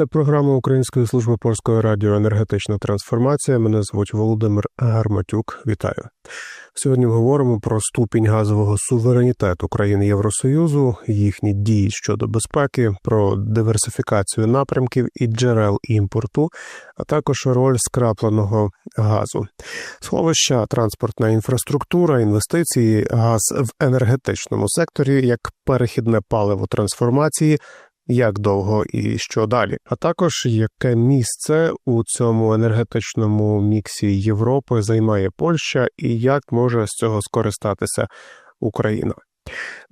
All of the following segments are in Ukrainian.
Це програма Української служби польської радіо енергетична трансформація. Мене звуть Володимир Гарматюк. Вітаю. Сьогодні говоримо про ступінь газового суверенітету країн Євросоюзу, їхні дії щодо безпеки, про диверсифікацію напрямків і джерел імпорту, а також роль скрапленого газу, сховища, транспортна інфраструктура, інвестиції, газ в енергетичному секторі як перехідне паливо трансформації як довго і що далі, а також яке місце у цьому енергетичному міксі Європи займає Польща і як може з цього скористатися Україна.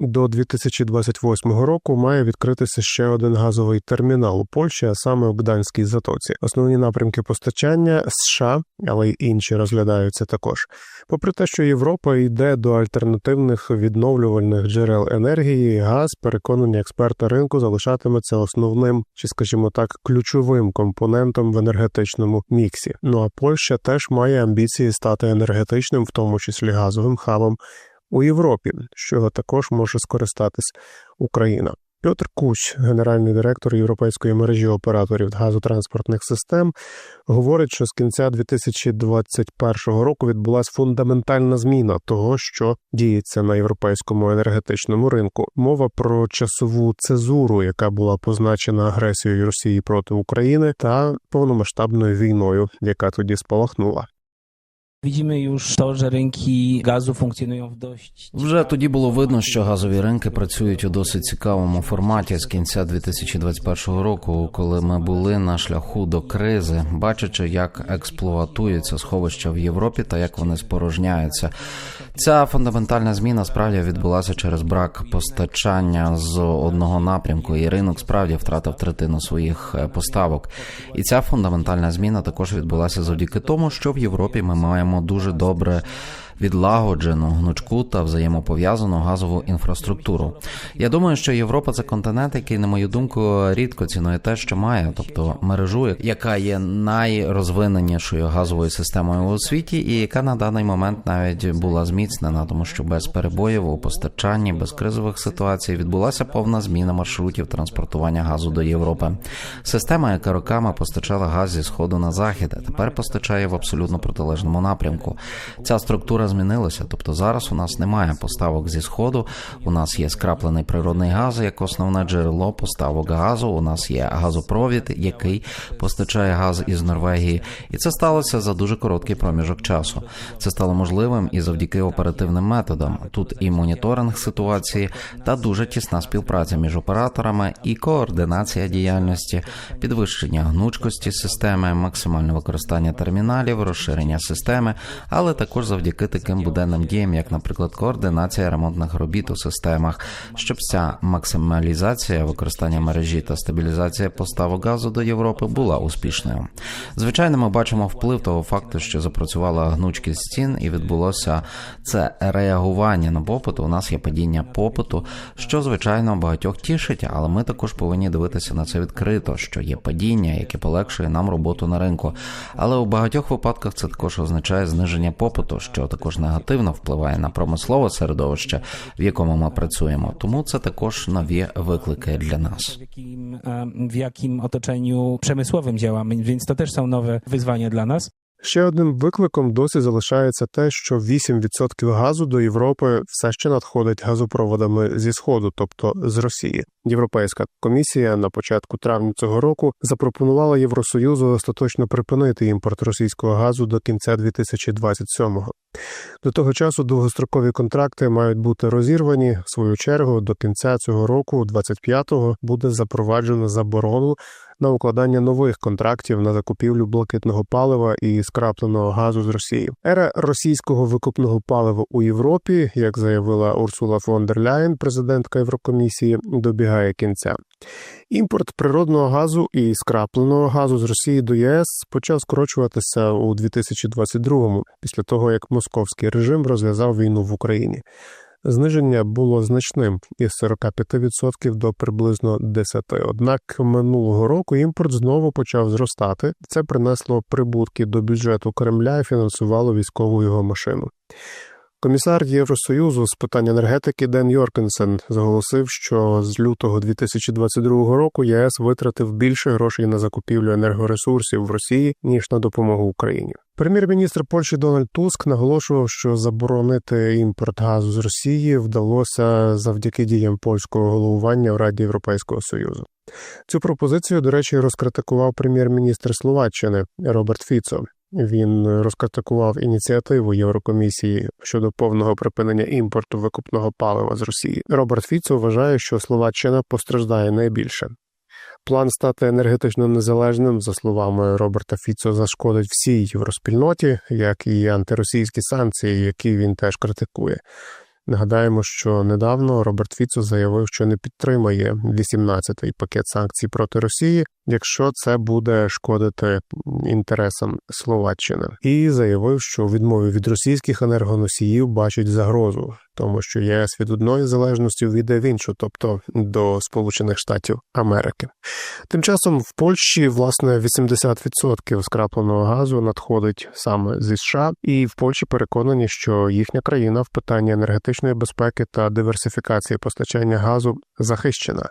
До 2028 року має відкритися ще один газовий термінал у Польщі, а саме у Гданській затоці. Основні напрямки постачання США, але й інші розглядаються також. Попри те, що Європа йде до альтернативних відновлювальних джерел енергії, газ, переконані експерти ринку, залишатиметься основним чи, скажімо так, ключовим компонентом в енергетичному міксі. Ну а Польща теж має амбіції стати енергетичним, в тому числі газовим хабом у Європі, чого також може скористатись Україна. Петр Куч, генеральний директор Європейської мережі операторів газотранспортних систем, говорить, що з кінця 2021 року відбулася фундаментальна зміна того, що діється на європейському енергетичному ринку. Мова про часову цезуру, яка була позначена агресією Росії проти України, та повномасштабною війною, яка тоді спалахнула. Widzimy już to, że rynki gazu funkcjonują w dość Вже тоді було видно, що газові ринки працюють у досить цікавому форматі з кінця 2021 року, коли ми були на шляху до кризи, бачачи, як експлуатуються сховища в Європі та як вони спорожняються. Ця фундаментальна зміна справді відбулася через брак постачання з одного напрямку, і ринок справді втратив третину своїх е, поставок. І ця фундаментальна зміна також відбулася завдяки тому, що в Європі ми маємо дуже добре відлагоджену, гнучку та взаємопов'язану газову інфраструктуру. Я думаю, що Європа це континент, який, на мою думку, рідко цінує те, що має, тобто мережу, яка є найрозвиненішою газовою системою у світі, і яка на даний момент навіть була зміцнена, тому що без перебоїв у постачанні, без кризових ситуацій відбулася повна зміна маршрутів транспортування газу до Європи. Система, яка роками постачала газ зі сходу на захід, тепер постачає в абсолютно протилежному напрямку. Ця структура змінилася. Тобто зараз у нас немає поставок зі сходу. У нас є скраплений природний газ як основне джерело поставок газу. У нас є газопровід, який постачає газ із Норвегії, і це сталося за дуже короткий проміжок часу. Це стало можливим і завдяки оперативним методам. Тут і моніторинг ситуації та дуже тісна співпраця між операторами і координація діяльності, підвищення гнучкості системи, максимальне використання терміналів, розширення системи, але також завдяки таким буденним діям, як, наприклад, координація ремонтних робіт у системах, щоб ця максималізація використання мережі та стабілізація поставок газу до Європи була успішною. Звичайно, ми бачимо вплив того факту, що запрацювала гнучкість цін, і відбулося це реагування на попит. У нас є падіння попиту, що звичайно багатьох тішить, але ми також повинні дивитися на це відкрито, що є падіння, яке полегшує нам роботу на ринку. Але у багатьох випадках це також означає зниження попиту, що також негативно впливає на промислове середовище, в якому ми працюємо. Тому це також нові виклики для нас. w jakim otoczeniu przemysłowym działamy, więc to też są nowe wyzwania dla nas. Ще одним викликом досі залишається те, що 8% газу до Європи все ще надходить газопроводами зі сходу, тобто з Росії. Європейська комісія на початку травня цього року запропонувала Євросоюзу остаточно припинити імпорт російського газу до кінця 2027-го. До того часу довгострокові контракти мають бути розірвані. В свою чергу до кінця цього року, 25-го, буде запроваджено заборону на укладання нових контрактів на закупівлю блакитного палива і скрапленого газу з Росії. Ера російського викупного палива у Європі, як заявила Урсула фон дер Ляєн, президентка Єврокомісії, добігає кінця. Імпорт природного газу і скрапленого газу з Росії до ЄС почав скорочуватися у 2022-му, після того як московський режим розв'язав війну в Україні. Зниження було значним із 45% до приблизно 10%. Однак минулого року імпорт знову почав зростати. Це принесло прибутки до бюджету Кремля і фінансувало військову його машину. Комісар Євросоюзу з питань енергетики Ден Йоркенсен заголосив, що з лютого 2022 року ЄС витратив більше грошей на закупівлю енергоресурсів в Росії ніж на допомогу Україні. Прем'єр-міністр Польщі Дональд Туск наголошував, що заборонити імпорт газу з Росії вдалося завдяки діям польського головування в Раді Європейського союзу. Цю пропозицію, до речі, розкритикував прем'єр-міністр Словаччини Роберт Фіцо. Він розкритикував ініціативу Єврокомісії щодо повного припинення імпорту викупного палива з Росії. Роберт Фіцо вважає, що Словаччина постраждає найбільше. План стати енергетично незалежним, за словами Роберта Фіцо, зашкодить всій євроспільноті, як і антиросійські санкції, які він теж критикує. Нагадаємо, що недавно Роберт Фіцо заявив, що не підтримає 18-й пакет санкцій проти Росії, якщо це буде шкодити інтересам Словаччини, і заявив, що у відмові від російських енергоносіїв бачить загрозу, тому що ЄС від одної залежності війде в іншу, тобто до Сполучених Штатів Америки. Тим часом в Польщі власне 80% скрапленого газу надходить саме зі США, і в Польщі переконані, що їхня країна в питанні енергетичної безпеки та диверсифікації постачання газу захищена.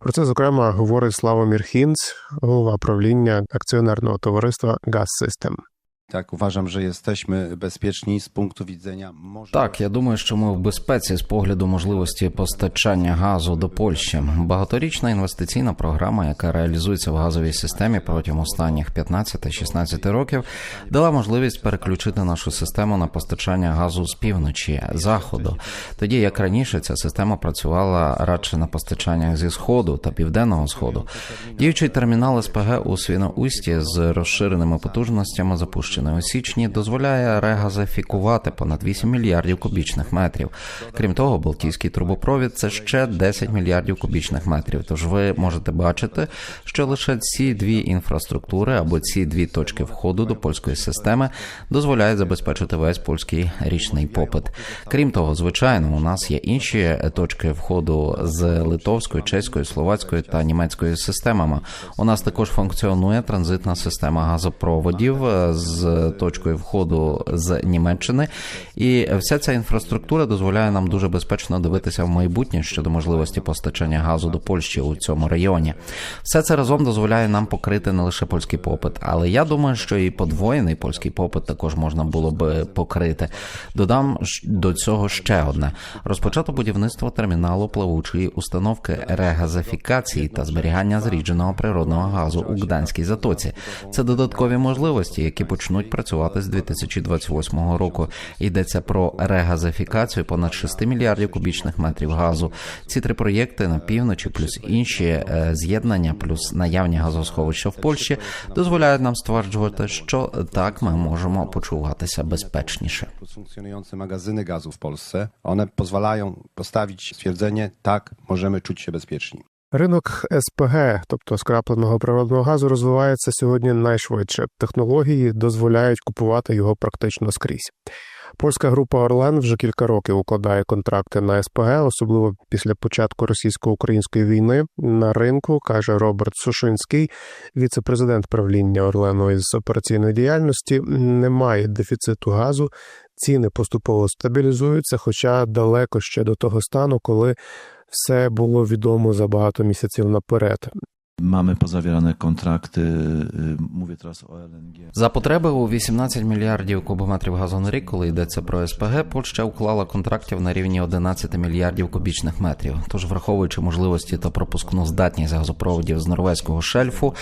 Про це зокрема говорить Славомір Хінц, голова правління акціонерного товариства Gas Tak, uważam, że jesteśmy bezpieczni z punktu widzenia może. Так, я думаю, що ми в безпеці з погляду можливості постачання газу до Польщі. Багаторічна інвестиційна програма, яка реалізується в газовій системі протягом останніх 15-16 років, дала можливість переключити нашу систему на постачання газу з півночі заходу. Тоді як раніше ця система працювала радше на постачаннях зі сходу та південного сходу. Діючий термінал СПГ у Свіноусті з розширеними потужностями запущений у січні дозволяє регазифікувати понад 8 мільярдів кубічних метрів. Крім того, Балтійський трубопровід це ще 10 мільярдів кубічних метрів. Тож ви можете бачити, що лише ці дві інфраструктури або ці дві точки входу до польської системи дозволяють забезпечити весь польський річний попит. Крім того, звичайно, у нас є інші точки входу з литовською, чеською, словацькою та німецькою системами. У нас також функціонує транзитна система газопроводів е, з точкою входу з Німеччини, і вся ця інфраструктура дозволяє нам дуже безпечно дивитися в майбутнє щодо можливості постачання газу до Польщі у цьому районі. Все це разом дозволяє нам покрити не лише польський попит, але я думаю, що і подвоєний польський попит також можна було би покрити. Додам до цього ще одне: розпочато будівництво терміналу плавучої установки регазифікації та зберігання зрідженого природного газу у Гданській затоці. Це додаткові можливості, які почнуть працювати з 2028 року. Йдеться про регазифікацію понад 6 мільярдів кубічних метрів газу. Ці три проєкти на півночі, плюс інші е, з'єднання, плюс наявні газосховища в Польщі дозволяють нам стверджувати, що так ми можемо почуватися безпечніше. Magazyny gazu w Polsce, one pozwalają postawić stwierdzenie, tak, możemy czuć się bezpieczni. Ринок СПГ, тобто скрапленого природного газу, розвивається сьогодні найшвидше. Технології дозволяють купувати його практично скрізь. Польська група Орлен вже кілька років укладає контракти на СПГ, особливо після початку російсько-української війни. На ринку каже Роберт Сушинський, віце-президент правління Орлену із операційної діяльності. Немає дефіциту газу, ціни поступово стабілізуються, хоча далеко ще до того стану, коли все було відомо за багато місяців наперед. Mamy pozawierane kontrakty, mówię teraz o. За потреби у 18 мільярдів кубометрів газу на рік, коли йдеться про СПГ, Польща уклала контрактів на рівні 11 мільярдів кубічних метрів. Тож, враховуючи можливості та пропускну здатність газопроводів з норвезького шельфу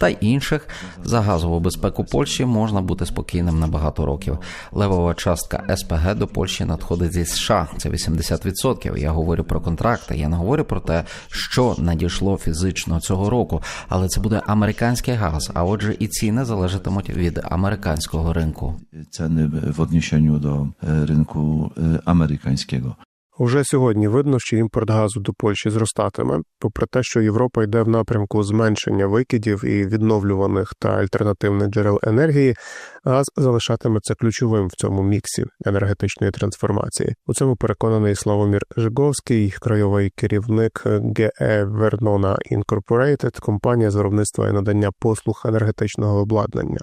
та інших, за газову безпеку Польщі можна бути спокійним на багато років. Левова частка СПГ до Польщі надходить зі США. Це 80%. Я говорю про контракти. Я не говорю про те, що надійшло фізично цього року, але це буде американський газ. А отже, і ціни залежатимуть від американського ринку. Ціни в відношенню до ринку американського. e, amerykańskiego. Уже сьогодні видно, що імпорт газу до Польщі зростатиме, попри те, що Європа йде в напрямку зменшення викидів і відновлюваних та альтернативних джерел енергії, газ залишатиметься ключовим в цьому міксі енергетичної трансформації. У цьому переконаний Славомір Жиговський, краєвий керівник GE Vernona Incorporated, компанія з виробництва і надання послуг енергетичного обладнання.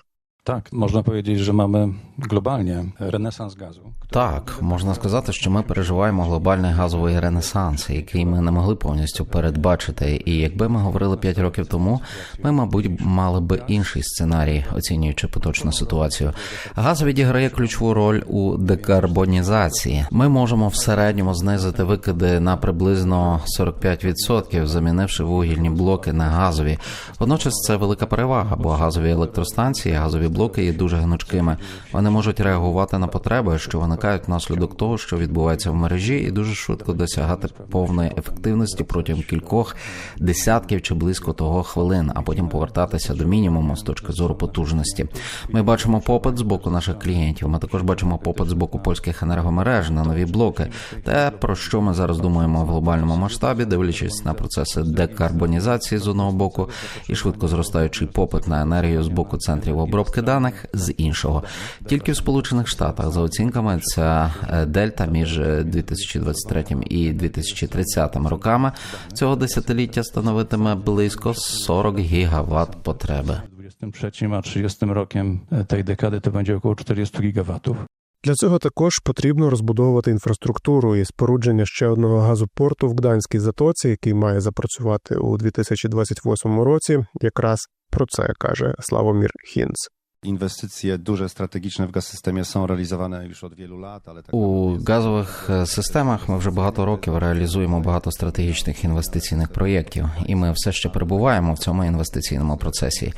Tak, można powiedzieć, że mamy globalnie renesans gazu. Так, можна сказати, що ми переживаємо глобальний газовий ренесанс, який ми не могли повністю передбачити. І якби ми говорили 5 років тому, ми, мабуть, мали би інший сценарій, оцінюючи поточну ситуацію. Газ відіграє ключову роль у декарбонізації. Ми можемо в середньому знизити викиди на приблизно 45%, замінивши вугільні блоки на газові. Водночас це велика перевага, бо газові електростанції, газові блоки є дуже гнучкими. Вони можуть реагувати на потреби, що виникають внаслідок того, що відбувається в мережі, і дуже швидко досягати повної ефективності протягом кількох десятків чи близько того хвилин, а потім повертатися до мінімуму з точки зору потужності. Ми бачимо попит з боку наших клієнтів. Ми також бачимо попит з боку польських енергомереж на нові блоки. Те, про що ми зараз думаємо в глобальному масштабі, дивлячись на процеси декарбонізації з одного боку і швидко зростаючий попит на енергію з боку центрів обробки даних з іншого. Тільки в Сполучених Штатах за оцінками ця е, дельта між е, 2023 і 2030 роками цього десятиліття становитиме близько 40 гігават потреби. 23 a 30 rokiem tej dekady to będzie około 40 gigawatów. Для цього також потрібно розбудовувати інфраструктуру і спорудження ще одного газопорту в Гданській затоці, який має запрацювати у 2028 році. Якраз про це каже Славомір Хінц. Inwestycje duże, strategiczne w gaz-systemie są realizowane już od wielu lat, ale tak У газових системах ми вже багато років реалізуємо багато стратегічних інвестиційних проєктів, і ми все ще перебуваємо в цьому інвестиційному процесі.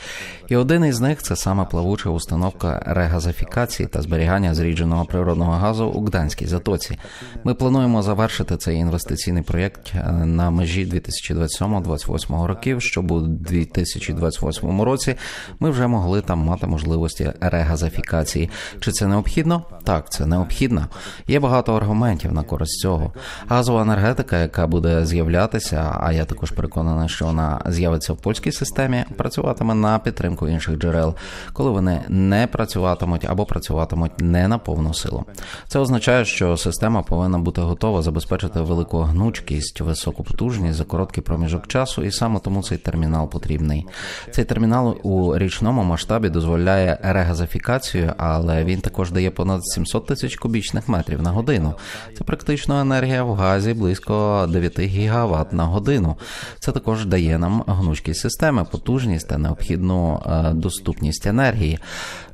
І один із них це саме плавуча установка регазифікації та зберігання зрідженого природного газу у Гданській затоці. Ми плануємо завершити цей інвестиційний проєкт на межі 2027-2028 років, щоб у 2028 році ми вже могли там мати можливості регазифікації. Чи це необхідно? Так, це необхідно. Є багато аргументів на користь цього. Газова енергетика, яка буде з'являтися, а я також переконаний, що вона з'явиться в польській системі, працюватиме на підтримку інших джерел, коли вони не працюватимуть або працюватимуть не на повну силу. Це означає, що система повинна бути готова забезпечити велику гнучкість, високу потужність за короткий проміжок часу, і саме тому цей термінал потрібний. Цей термінал у річному масштабі дозволяє регазифікацію, але він також дає понад 700 тисяч кубічних метрів на годину. Це практично енергія в газі близько 9 гігават на годину. Це також дає нам гнучкість системи, потужність та необхідну е, доступність енергії.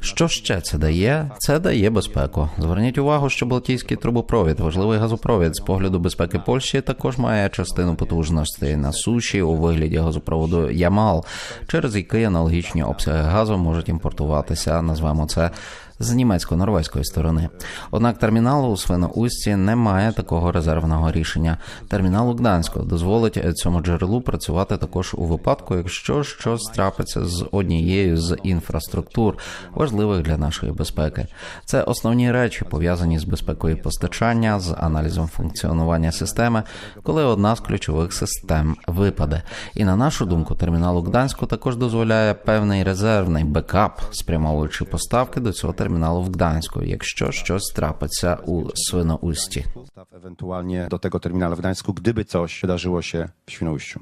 Що ще це дає? Це дає безпеку. Зверніть увагу, що Балтійський трубопровід, важливий газопровід з погляду безпеки Польщі, також має частину потужності на суші у вигляді газопроводу Ямал, через який аналогічні обсяги газу можуть імпортуватися, назвемо це. З німецько-норвезької сторони. Однак термінал у Свиноусті не має такого резервного рішення. Термінал у Гданську дозволить цьому джерелу працювати також у випадку, якщо щось трапиться з однією з інфраструктур, важливих для нашої безпеки. Це основні речі пов'язані з безпекою постачання, з аналізом функціонування системи, коли одна з ключових систем випаде. І на нашу думку, термінал у Гданську також дозволяє певний резервний бекап, спрямовуючи поставки до цього терміналу в Гданську, якщо щось трапиться у Свиноусті. dostaw ewentualnie do tego terminalu w Gdańsku, gdyby coś wydarzyło się w Świnoujściu.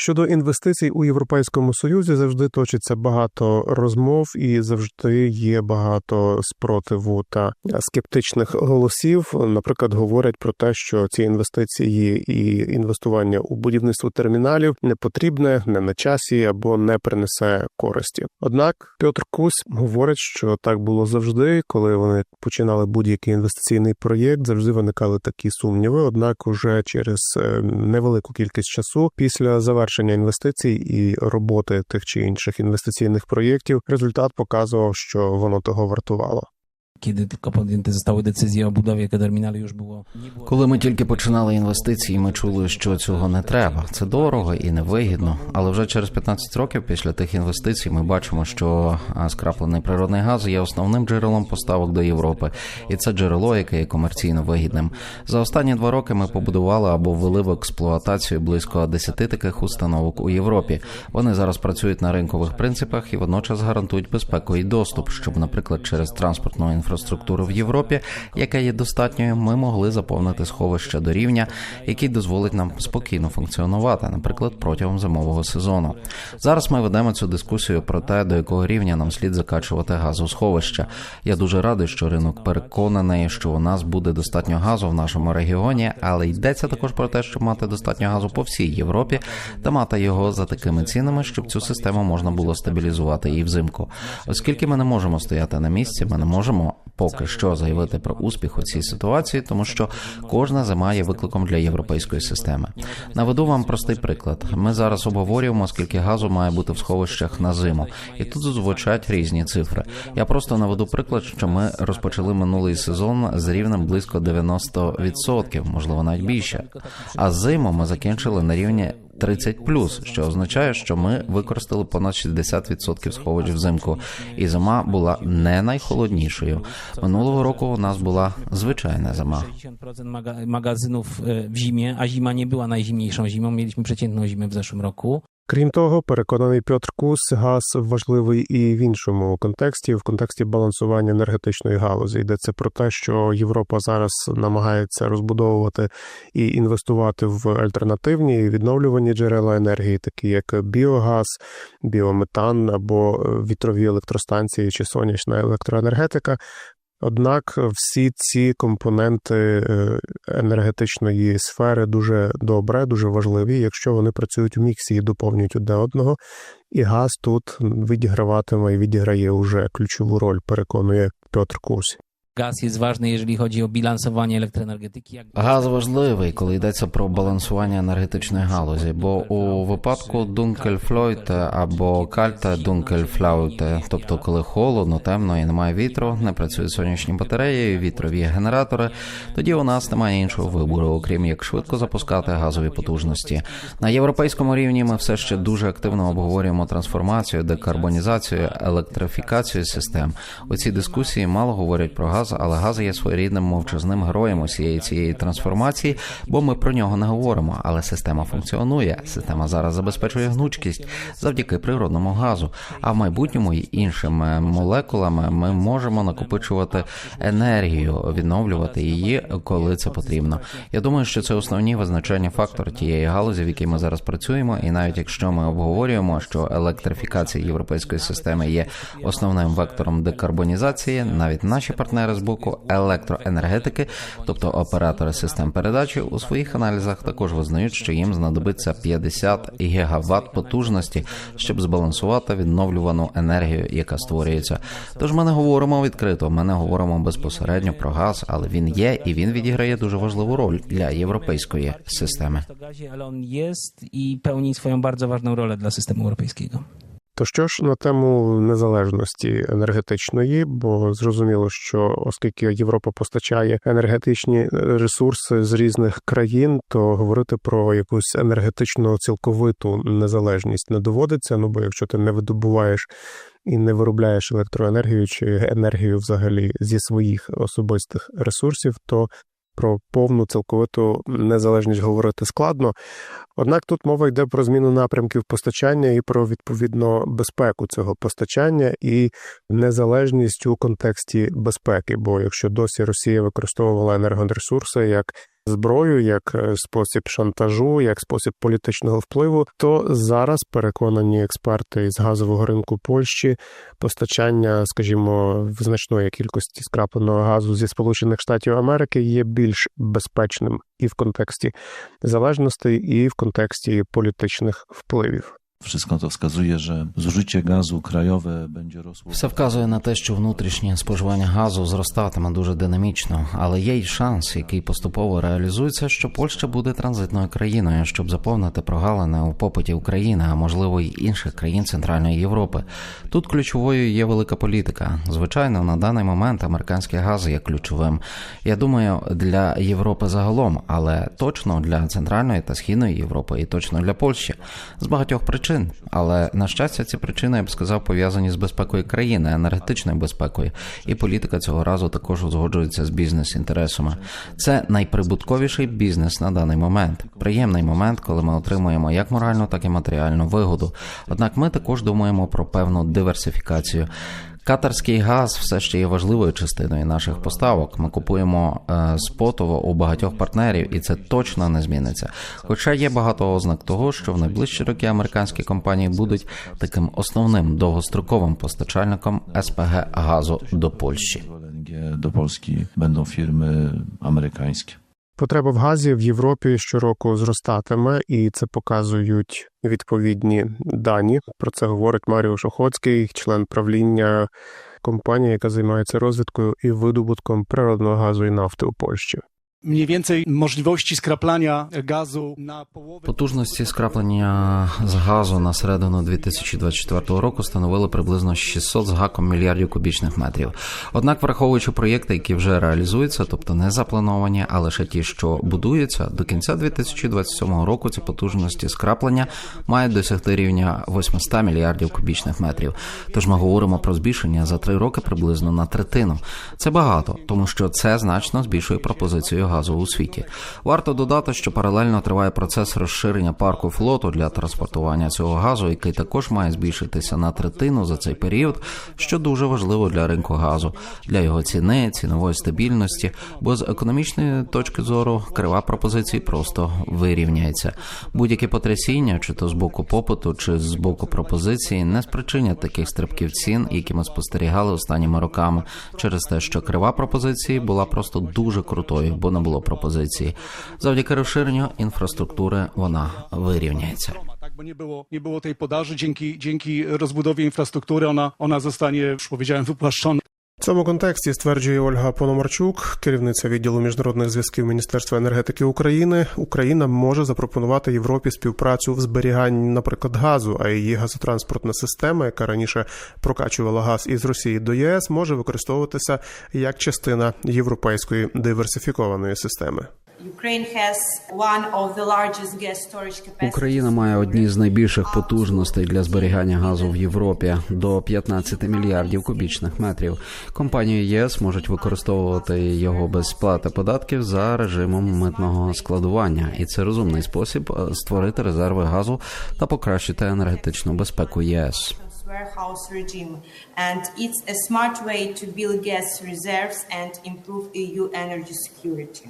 Щодо інвестицій у Європейському Союзі завжди точиться багато розмов і завжди є багато спротиву та скептичних голосів. Наприклад, говорять про те, що ці інвестиції і інвестування у будівництво терміналів не потрібне, не на часі або не принесе користі. Однак Петр Кусь говорить, що так було завжди, коли вони починали будь-який інвестиційний проєкт, завжди виникали такі сумніви. Однак, уже через е, невелику кількість часу після завершення інвестицій і роботи тих чи інших інвестиційних проєктів, результат показував, що воно того вартувало. Kiedy tylko podjęte zostały decyzje o budowie terminali, już było. Коли ми тільки починали інвестиції, ми чули, що цього не треба. Це дорого і невигідно. Але вже через 15 років після тих інвестицій ми бачимо, що скраплений природний газ є основним джерелом поставок до Європи, і це джерело, яке є комерційно вигідним. За останні два роки ми побудували або ввели в експлуатацію близько 10 таких установок у Європі. Вони зараз працюють на ринкових принципах і водночас гарантують безпеку і доступ, щоб, наприклад, через транспортну інфраструктуру інфраструктури в Європі, яка є достатньою, ми могли заповнити сховища до рівня, який дозволить нам спокійно функціонувати, наприклад, протягом зимового сезону. Зараз ми ведемо цю дискусію про те, до якого рівня нам слід закачувати газосховища. Я дуже радий, що ринок переконаний, що у нас буде достатньо газу в нашому регіоні, але йдеться також про те, щоб мати достатньо газу по всій Європі та мати його за такими цінами, щоб цю систему можна було стабілізувати і взимку. Оскільки ми не можемо стояти на місці, ми не можемо поки що заявити про успіх у цій ситуації, тому що кожна зима є викликом для європейської системи. Наведу вам простий приклад. Ми зараз обговорюємо, скільки газу має бути в сховищах на зиму, і тут звучать різні цифри. Я просто наведу приклад, що ми розпочали минулий сезон з рівнем близько 90%, можливо, навіть більше. А зиму ми закінчили на рівні 30+, що означає, що ми використали понад 60% сховищ взимку, і зима була не найхолоднішою. Минулого року у нас була звичайна зима. 60% maga- magazynów e, w zimie, a zima nie była najzimniejszą zimą. Mieliśmy przeciętną zimę w zeszłym roku. Крім того, переконаний Пьотр Кус, газ важливий і в іншому контексті, в контексті балансування енергетичної галузі. Йдеться про те, що Європа зараз намагається розбудовувати і інвестувати в альтернативні відновлювані джерела енергії, такі як біогаз, біометан або вітрові електростанції чи сонячна електроенергетика. Однак всі ці компоненти е, енергетичної сфери дуже добре, дуже важливі, якщо вони працюють у міксі і доповнюють одне одного. І газ тут відіграватиме і відіграє уже ключову роль, переконує Петр Кусь. Gaz jest ważny, jeżeli chodzi o bilansowanie elektroenergetyki. Газ важливий, коли йдеться про балансування енергетичної галузі, бо у випадку Дункельфлойте або Кальта Дункельфляуте, тобто коли холодно, темно і немає вітру, не працюють сонячні батареї, вітрові генератори, тоді у нас немає іншого вибору, окрім як швидко запускати газові потужності. На європейському рівні ми все ще дуже активно обговорюємо трансформацію, декарбонізацію, електрифікацію систем. У цій дискусії мало говорять про газ, але газ є своєрідним мовчазним героєм усієї цієї трансформації, бо ми про нього не говоримо. Але система функціонує. Система зараз забезпечує гнучкість завдяки природному газу. А в майбутньому й іншим е, молекулами ми можемо накопичувати енергію, відновлювати її, коли це потрібно. Я думаю, що це основні визначальні фактори тієї галузі, в якій ми зараз працюємо. І навіть якщо ми обговорюємо, що електрифікація європейської системи є основним вектором декарбонізації, навіть наші партнери з боку електроенергетики, тобто оператори систем передачі, у своїх аналізах також визнають, що їм знадобиться 50 гігаватт потужності, щоб збалансувати відновлювану енергію, яка створюється. Тож ми не говоримо відкрито, ми не говоримо безпосередньо про газ, але він є і він відіграє дуже важливу роль для європейської системи. gazie, ale on jest i pełni swoją bardzo ważną rolę dla systemu europejskiego. То що ж на тему незалежності енергетичної, бо зрозуміло, що оскільки Європа постачає енергетичні ресурси з різних країн, то говорити про якусь енергетично цілковиту незалежність не доводиться. Ну бо якщо ти не видобуваєш і не виробляєш електроенергію чи енергію взагалі зі своїх особистих ресурсів, то про повну цілковиту незалежність говорити складно. Однак тут мова йде про зміну напрямків постачання і про відповідно безпеку цього постачання і незалежність у контексті безпеки. Бо якщо досі Росія використовувала енергоресурси як зброю, як е, спосіб шантажу, як спосіб політичного впливу, то зараз переконані експерти із газового ринку Польщі постачання, скажімо, в значної кількості скрапленого газу зі Сполучених Штатів Америки є більш безпечним і в контексті залежностей, і в контексті політичних впливів. Wszystko to wskazuje, że zużycie gazu krajowe będzie rosło. Все вказує на те, що внутрішнє споживання газу зростатиме дуже динамічно, але є й шанс, який поступово реалізується, що Польща буде транзитною країною, щоб заповнити прогалини у попиті України, а можливо й інших країн Центральної Європи. Тут ключовою є велика політика. Звичайно, на даний момент американський газ є ключовим. Я думаю, для Європи загалом, але точно для центральної та східної Європи, і точно для Польщі з багатьох причин. Але на щастя, ці причини я б сказав пов'язані з безпекою країни, енергетичною безпекою, і політика цього разу також узгоджується з бізнес-інтересами. Це найприбутковіший бізнес на даний момент. Приємний момент, коли ми отримуємо як моральну, так і матеріальну вигоду. Однак ми також думаємо про певну диверсифікацію. Катарський газ все ще є важливою частиною наших поставок. Ми купуємо е, спотово у багатьох партнерів, і це точно не зміниться. Хоча є багато ознак того, що в найближчі роки американські компанії будуть таким основним довгостроковим постачальником СПГ газу до Польщі. Do Polski będą firmy amerykańskie. Потреба в газі в Європі щороку зростатиме, і це показують відповідні дані. Про це говорить Маріуш Охоцький, член правління компанії, яка займається розвідкою і видобутком природного газу і нафти у Польщі. Mniej więcej możliwości skraplania gazu na połowę. Потужності скраплення з газу на середину 2024 року становили приблизно 600 з гаком мільярдів кубічних метрів. Однак, враховуючи проєкти, які вже реалізуються, тобто не заплановані, а лише ті, що будуються, до кінця 2027 року ці потужності скраплення мають досягти рівня 800 мільярдів кубічних метрів. Тож ми говоримо про збільшення за три роки приблизно на третину. Це багато, тому що це значно збільшує пропозицію газу у світі. Варто додати, що паралельно триває процес розширення парку флоту для транспортування цього газу, який також має збільшитися на третину за цей період, що дуже важливо для ринку газу, для його ціни, цінової стабільності, бо з економічної точки зору крива пропозицій просто вирівняється. Будь-які потрясіння, чи то з боку попиту, чи з боку пропозиції, не спричинять таких стрибків цін, які ми спостерігали останніми роками, через те, що крива пропозиції була просто дуже крутою, бо було пропозиції. Завдяки розширенню інфраструктури вона вирівняється. Tak, bo nie było, nie było tej podaży. Dzięki, dzięki rozbudowie infrastruktury ona, ona zostanie, już powiedziałem, wypłaszczona. Цьому контексті стверджує Ольга Пономарчук, керівниця відділу міжнародних зв'язків Міністерства енергетики України. Україна може запропонувати Європі співпрацю в зберіганні, наприклад, газу, а її газотранспортна система, яка раніше прокачувала газ із Росії до ЄС, може використовуватися як частина європейської диверсифікованої системи. Україна має одні з найбільших потужностей для зберігання газу в Європі до 15 мільярдів кубічних метрів. Компанії ЄС можуть використовувати його без сплати податків за режимом митного складування, і це розумний спосіб е, створити резерви газу та покращити енергетичну безпеку ЄС. warehouse regime and it's a smart way to build gas reserves and improve EU energy security.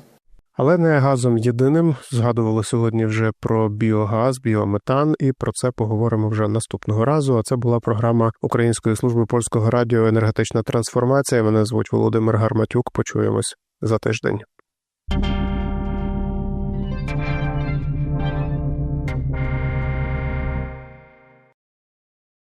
Але не газом єдиним згадували сьогодні вже про біогаз, біометан, і про це поговоримо вже наступного разу. А це була програма Української служби польського радіо Енергетична трансформація. Мене звуть Володимир Гарматюк. Почуємось за тиждень.